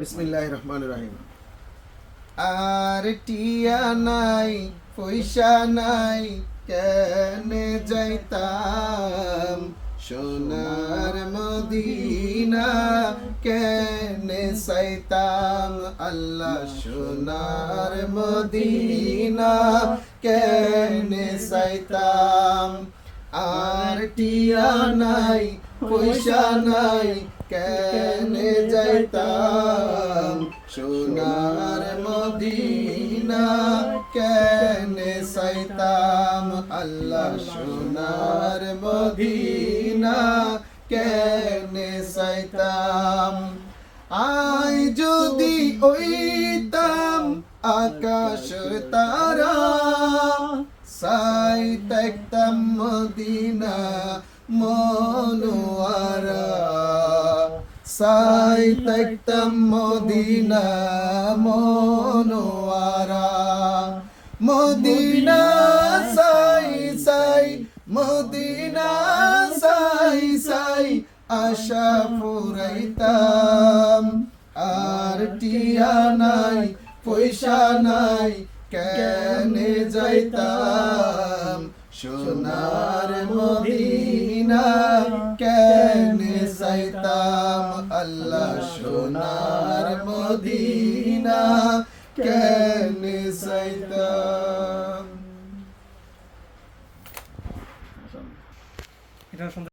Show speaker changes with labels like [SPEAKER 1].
[SPEAKER 1] বিসমিল্লাহ রহমান রহিম। আর টিয়া নাই, পয়সা নাই, কেনে যাইতাম? সোনার মদিনা কেনে সাইতাম আল্লাহ সোনার মদিনা কেনে সাইতাম আর টিয়া নাই, পয়সা নাই কেনে যাইতাম সোনার মদিনা, কেনে সাইতাম আল্লাহ সোনার মদিনা, কেনে সাইতাম আই যদি ওইতাম আকাশ তারা সাই দেখতাম মদিনা, মনোয়ারা সাই দেখতাম মদিনা মনোয়ারা। মদিনা সাই সাই, মদিনা সাই সাই, আশা ফুরাইতাম। আর টিয়া নাই, পয়সা নাই, কেনে যাইতাম? সোনার মদিনা কেনে যাইতাম? আল্লাহ সোনার মদিনা কেন সাইতাম